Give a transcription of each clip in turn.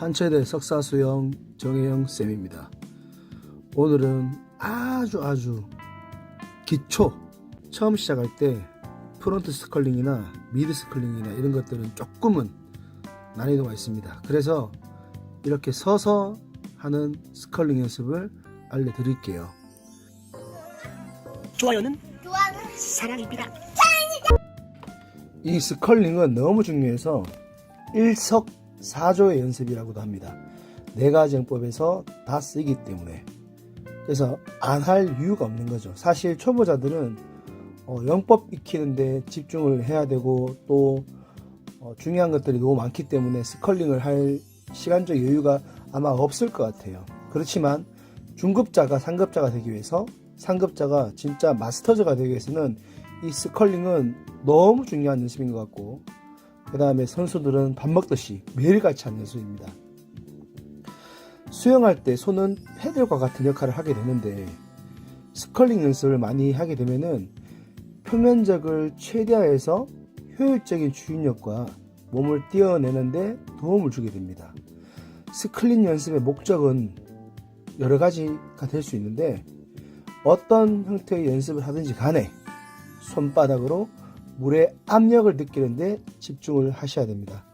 한체대 석사수영 정혜영 쌤입니다. 오늘은 아주 아주 기초 처음 시작할 때 프론트 스컬링이나 미드 스컬링이나 이런 것들은 조금은 난이도가 있습니다. 그래서 이렇게 서서 하는 스컬링 연습을 알려드릴게요. 좋아요는 사랑입니다. 이 스컬링은 너무 중요해서 일석 사조의 연습이라고도 합니다. 네 가지 영법에서 다 쓰기 때문에 그래서 안 할 이유가 없는 거죠. 사실 초보자들은 어, 영법 익히는데 집중을 해야 되고 또 어, 중요한 것들이 너무 많기 때문에 스컬링을 할 시간적 여유가 아마 없을 것 같아요. 그렇지만 중급자가 상급자가 되기 위해서 상급자가 진짜 마스터즈가 되기 위해서는 이 스컬링은 너무 중요한 연습인 것 같고 그 다음에 선수들은 밥 먹듯이 매일같이 하는 연습입니다. 수영할 때 손은 패들과 같은 역할을 하게 되는데 스컬링 연습을 많이 하게 되면은 표면적을 최대화해서 효율적인 추진력과 몸을 띄어내는데 도움을 주게 됩니다. 스클린 연습의 목적은 여러 가지가 될 수 있는데 어떤 형태의 연습을 하든지 간에 손바닥으로 물의 압력을 느끼는데 집중을 하셔야 됩니다.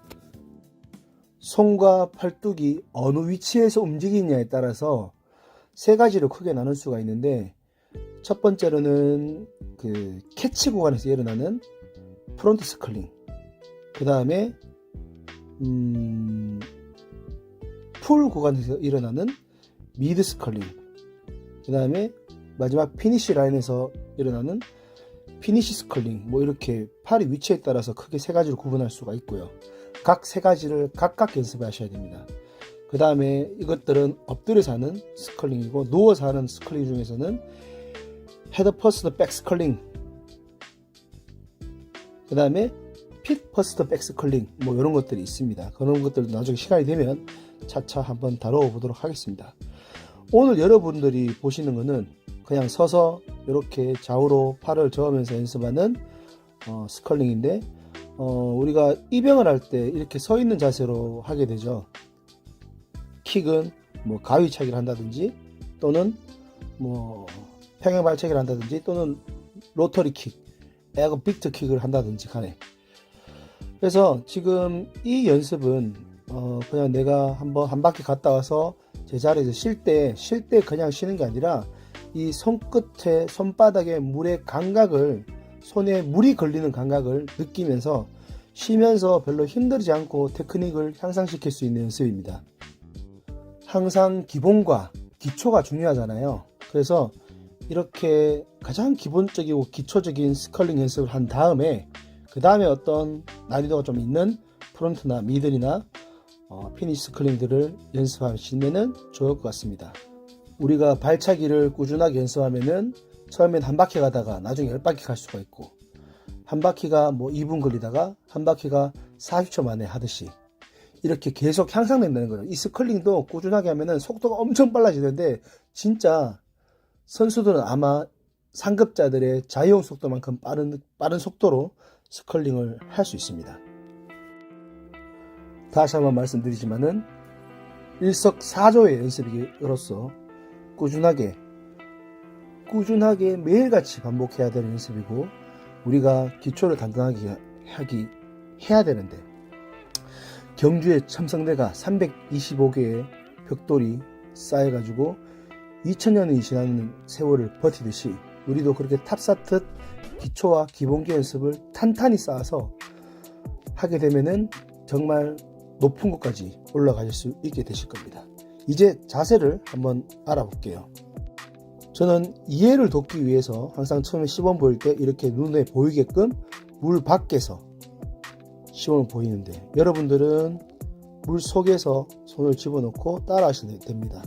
손과 팔뚝이 어느 위치에서 움직이냐에 따라서 세 가지로 크게 나눌 수가 있는데 첫 번째로는 그 캐치 구간에서 일어나는 프론트 스컬링 그 다음에 음, 풀 구간에서 일어나는 미드 스컬링 그 다음에 마지막 피니시 라인에서 일어나는 피니시 스컬링 뭐 이렇게 팔의 위치에 따라서 크게 세 가지로 구분할 수가 있고요. 각 세 가지를 각각 연습하셔야 됩니다. 그 다음에 이것들은 엎드려서 하는 스컬링이고 누워서 하는 스컬링 중에서는 헤드 퍼스트 백 스컬링 그 다음에 핏 퍼스트 백 스컬링 뭐 이런 것들이 있습니다. 그런 것들도 나중에 시간이 되면 차차 한번 다뤄 보도록 하겠습니다. 오늘 여러분들이 보시는 거는 그냥 서서 이렇게 좌우로 팔을 저으면서 연습하는 어, 스컬링인데 어, 우리가 입영을 할 때 이렇게 서 있는 자세로 하게 되죠. 킥은 뭐 가위차기를 한다든지 또는 뭐 평행 발차기를 한다든지 또는 로터리 킥, 에어 빅트 킥을 한다든지 간에 그래서 지금 이 연습은 어, 그냥 내가 한번 한 바퀴 갔다 와서 제자리에서 쉴 때 쉴 때 그냥 쉬는 게 아니라 이 손끝에 손바닥에 물의 감각을 손에 물이 걸리는 감각을 느끼면서 쉬면서 별로 힘들지 않고 테크닉을 향상시킬 수 있는 연습입니다. 항상 기본과 기초가 중요하잖아요. 그래서 이렇게 가장 기본적이고 기초적인 스컬링 연습을 한 다음에 그 다음에 어떤 난이도가 좀 있는 프론트나 미들이나 어, 피니시 스컬링들을 연습하시면 좋을 것 같습니다. 우리가 발차기를 꾸준하게 연습하면은 처음엔 한 바퀴 가다가 나중에 열 바퀴 갈 수가 있고 한 바퀴가 뭐 2분 걸리다가 한 바퀴가 40초 만에 하듯이 이렇게 계속 향상된다는 거예요. 이 스컬링도 꾸준하게 하면은 속도가 엄청 빨라지는데 진짜 선수들은 아마 상급자들의 자유형 속도만큼 빠른 빠른 속도로 스컬링을 할 수 있습니다. 다시 한번 말씀드리지만은 일석사조의 연습으로서 꾸준하게 꾸준하게 매일같이 반복해야 되는 연습이고 우리가 기초를 단단하게 하기 해야 되는데 경주의 첨성대가 325개의 벽돌이 쌓여가지고 2000년이 지나는 세월을 버티듯이 우리도 그렇게 탑사듯 기초와 기본기 연습을 탄탄히 쌓아서 하게 되면은 정말 높은 곳까지 올라가실 수 있게 되실 겁니다. 이제 자세를 한번 알아볼게요. 저는 이해를 돕기 위해서 항상 처음에 시범 보일 때 이렇게 눈에 보이게끔 물 밖에서 시범을 보이는데 여러분들은 물 속에서 손을 집어넣고 따라 하시면 됩니다.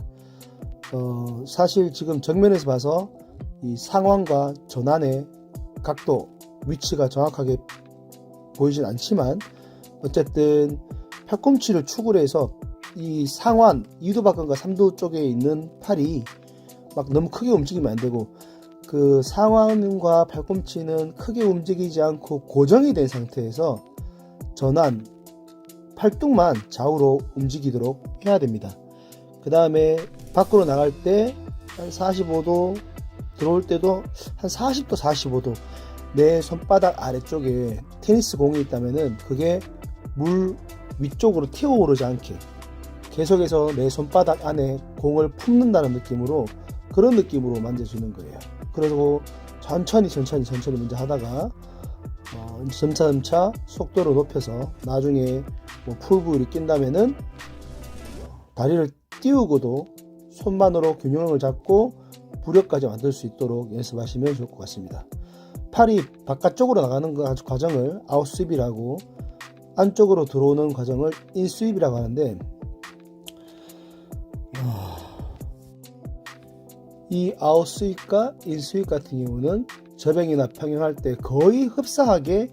어, 사실 지금 정면에서 봐서 이 상황과 전환의 각도, 위치가 정확하게 보이진 않지만 어쨌든 팔꿈치를 축으로 해서 이 상완 2도 박근과 3도 쪽에 있는 팔이 막 너무 크게 움직이면 안 되고 그 상완과 팔꿈치는 크게 움직이지 않고 고정이 된 상태에서 전환 팔뚝만 좌우로 움직이도록 해야 됩니다. 그 다음에 밖으로 나갈 때 한 45도 들어올 때도 한 40도 45도 내 손바닥 아래쪽에 테니스 공이 있다면은 그게 물 위쪽으로 튀어오르지 않게 계속해서 내 손바닥 안에 공을 품는다는 느낌으로 그런 느낌으로 만져주는 거예요. 그리고 천천히 천천히 천천히 먼저 하다가 어, 점차 점차 속도를 높여서 나중에 뭐 풀부율이 낀다면은 다리를 띄우고도 손만으로 균형을 잡고 부력까지 만들 수 있도록 연습하시면 좋을 것 같습니다. 팔이 바깥쪽으로 나가는 그 과정을 아웃스윕이라고 안쪽으로 들어오는 과정을 인스윕이라고 하는데 이 아웃스윕과 인스윕 같은 경우는 저병이나 평형할 때 거의 흡사하게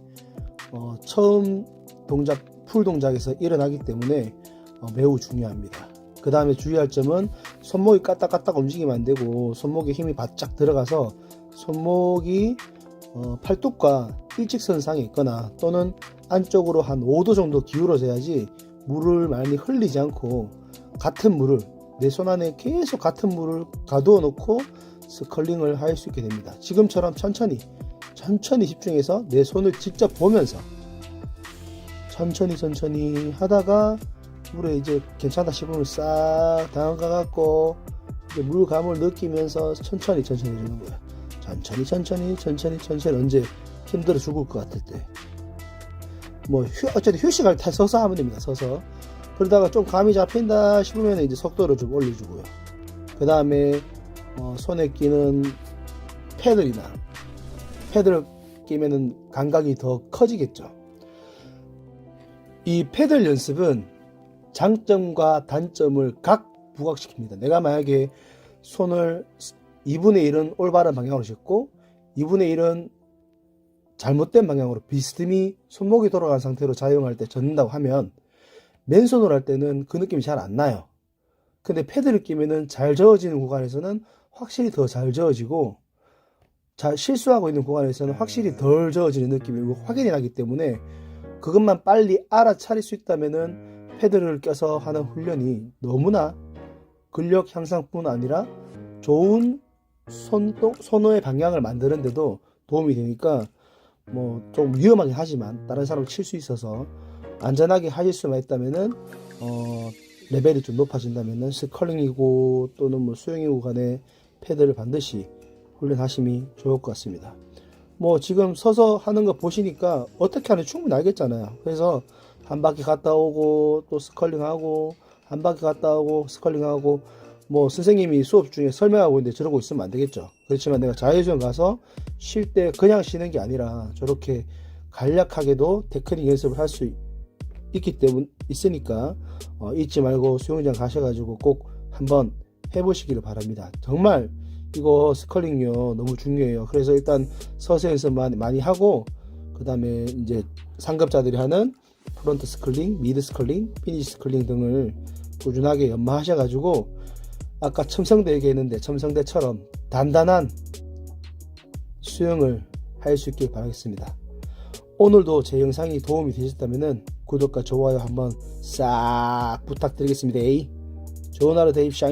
어, 처음 동작 풀 동작에서 일어나기 때문에 어, 매우 중요합니다. 그 다음에 주의할 점은 손목이 까딱까딱 움직이면 안 되고 손목에 힘이 바짝 들어가서 손목이 어, 팔뚝과 일직선상에 있거나 또는 안쪽으로 한 5도 정도 기울어져야지 물을 많이 흘리지 않고 같은 물을 내 손 안에 계속 같은 물을 가두어 놓고 스컬링을 할 수 있게 됩니다. 지금처럼 천천히 천천히 집중해서 내 손을 직접 보면서 천천히 천천히 하다가 물에 이제 괜찮다 싶으면 싹 담가 갖고 물감을 느끼면서 천천히 천천히 해주는 거야. 천천히 천천히 천천히 천천히 언제 힘들어 죽을 것 같을 때. 뭐 휴, 어쨌든 휴식할 때 서서 하면 됩니다. 서서. 그러다가 좀 감이 잡힌다 싶으면 이제 속도를 좀 올려주고요. 그 다음에 어, 손에 끼는 패들이나 패드를 끼면은 감각이 더 커지겠죠. 이 패들 연습은 장점과 단점을 각 부각시킵니다. 내가 만약에 손을 2분의 1은 올바른 방향으로 짚고 2분의 1은 잘못된 방향으로 비스듬히 손목이 돌아간 상태로 자용할 때 젓는다고 하면 맨손으로 할 때는 그 느낌이 잘 안 나요. 근데 패드를 끼면은 잘 저어지는 구간에서는 확실히 더 잘 저어지고 잘 실수하고 있는 구간에서는 확실히 덜 저어지는 느낌이 확인이 나기 때문에 그것만 빨리 알아차릴 수 있다면은 패드를 껴서 하는 훈련이 너무나 근력 향상뿐 아니라 좋은 손동, 손의 방향을 만드는데도 도움이 되니까 뭐 좀 위험하긴 하지만 다른 사람을 칠수 있어서 안전하게 하실 수만 있다면은 어 레벨이 좀 높아진다면은 스컬링이고 또는 뭐 수영이고 간에 패드를 반드시 훈련하심이 좋을 것 같습니다. 뭐 지금 서서 하는 거 보시니까 어떻게 하는지 충분히 알겠잖아요. 그래서 한 바퀴 갔다 오고 또 스컬링하고 한 바퀴 갔다 오고 스컬링하고 뭐 선생님이 수업 중에 설명하고 있는데 저러고 있으면 안 되겠죠. 그렇지만 내가 자유수영 가서 쉴 때 그냥 쉬는 게 아니라 저렇게 간략하게도 테크닉 연습을 할 수 있기 때문 있으니까 어, 잊지 말고 수영장 가셔가지고 꼭 한번 해보시기를 바랍니다. 정말 이거 스컬링요 너무 중요해요. 그래서 일단 많이, 많이 하고 그 다음에 이제 상급자들이 하는 프론트 스컬링, 미드 스컬링, 피니시 스컬링 등을 꾸준하게 연마하셔가지고 아까 첨성대 얘기했는데 첨성대처럼 단단한 수영을 할 수 있길 바라겠습니다. 오늘도 제 영상이 도움이 되셨다면 구독과 좋아요 한번 싹 부탁드리겠습니다. 좋은 하루 되십시오.